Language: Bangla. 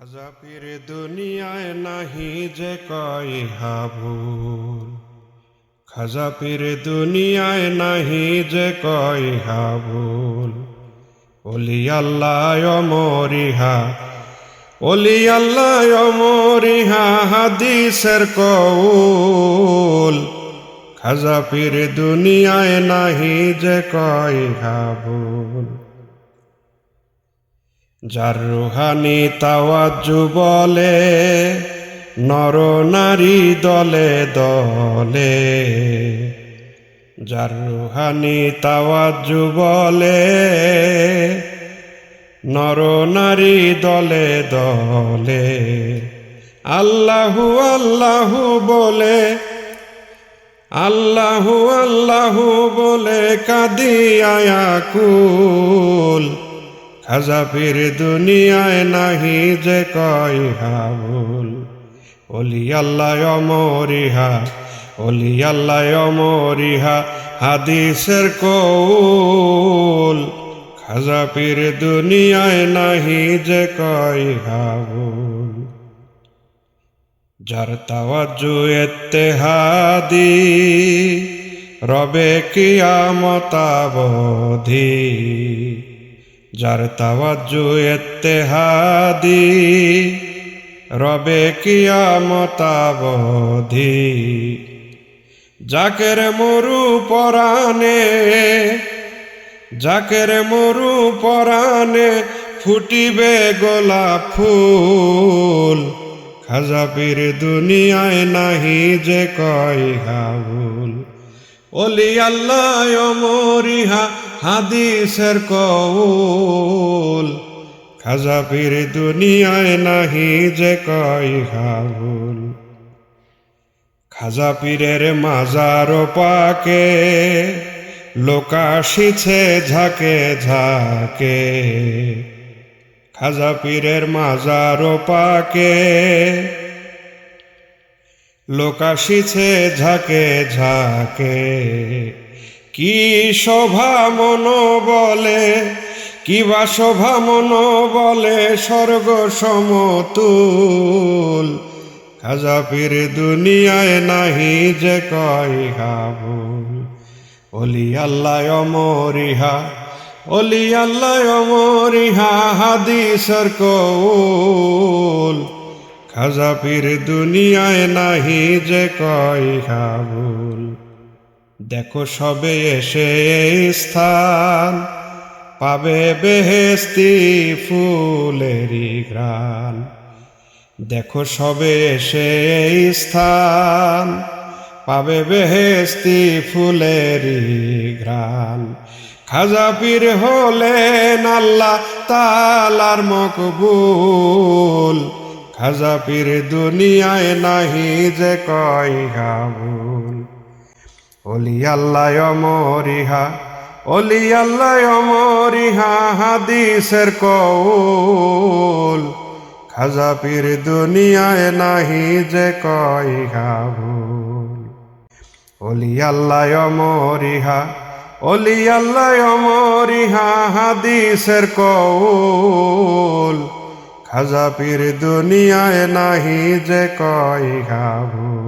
খাজা পীর দুনিয়ায় নাহি যে কয় হাবুল। খাজা পীর দুনিয়ায় নাহি যে কয় হাবুল। ওলি আল্লাহ মরিহা ওলি আল্লাহ মরিহা হাদিসের কৌল। খাজা পীর দুনিয়ায় নাহি যে কয় হাবুল। যার রুহানি তাওয়াজ্জু বলে, নর নারী দলে দলে। যার রুহানি তাওয়াজ্জু বলে, নর নারী দলে দলে। আল্লাহু আল্লাহু বলে, আল্লাহু আল্লাহু বলে কাদিয়া খাজা দুনিয়ায় নাহি যে কয় হাবুল ওলি আল্লাহ অমরিহা ওলি আল্লাহ অমরিহা, হাদিসের কৌল। খাজা পীর দুনিয়ায় নাহি যে কয় হাবুল যার তাওয়াজ্জু এত্তেহাদি রবে কিয়ামতাবধি যার তাওয়াজ্জু এত্তেহাদি রবে কিয়ামতাবধি। জাকের মরু পরাণে জাকের মরু পরাণে ফুটিবে গোলাপ ফুল খাজা পীর দুনিয়ায় নাহি যে কয় হাবুল ওলি আল্লাহ মরিহা হাদিসের কৌল খাজা পীর দুনিয়ায় নাহি যে কয় হাবুল। খাজা পীরের মাজার পাকে লোকাশিছে ঝাঁকে ঝাঁকে। খাজা পীরের মাজার পাকে লোকাশিছে ঝাঁকে ঝাঁকে। কি শোভা মন বলে কিবা শোভা মন বলে স্বর্গ সমতুল খাজা পীর দুনিয়ায় নাহি যে কয় হাবুল। ওলি আল্লাহ অমরিহা ওলি আল্লাহ অমরিহা, হাদিসর কৌল। খাজা পীর দুনিয়ায় নাহি যে কয় হাবুল দেখো সবে এসে স্থান, পাবে বেহেস্তি ফুলেরই ঘ্রাণ। দেখো সবে এসে স্থান, পাবে বেহেস্তি ফুলেরই ঘ্রাণ। খাজা পীর হলেন আল্লাহ তালার মকবুল। খাজা পীর দুনিয়ায় নাহি যে কয় হাবুল। ওলি আল্লাহ মরিহা ওলি আল্লাহ মরিহা হাদিসের কৌল। খাজা পীর দুনিয়ায় নাহি যে কয় হাবুল। ওলি আল্লাহ মরিহা ওলি আল্লাহ মরিহা হাদিসের কৌল। খাজা পীর দুনিয়ায় নাহি যে কয় হাবুল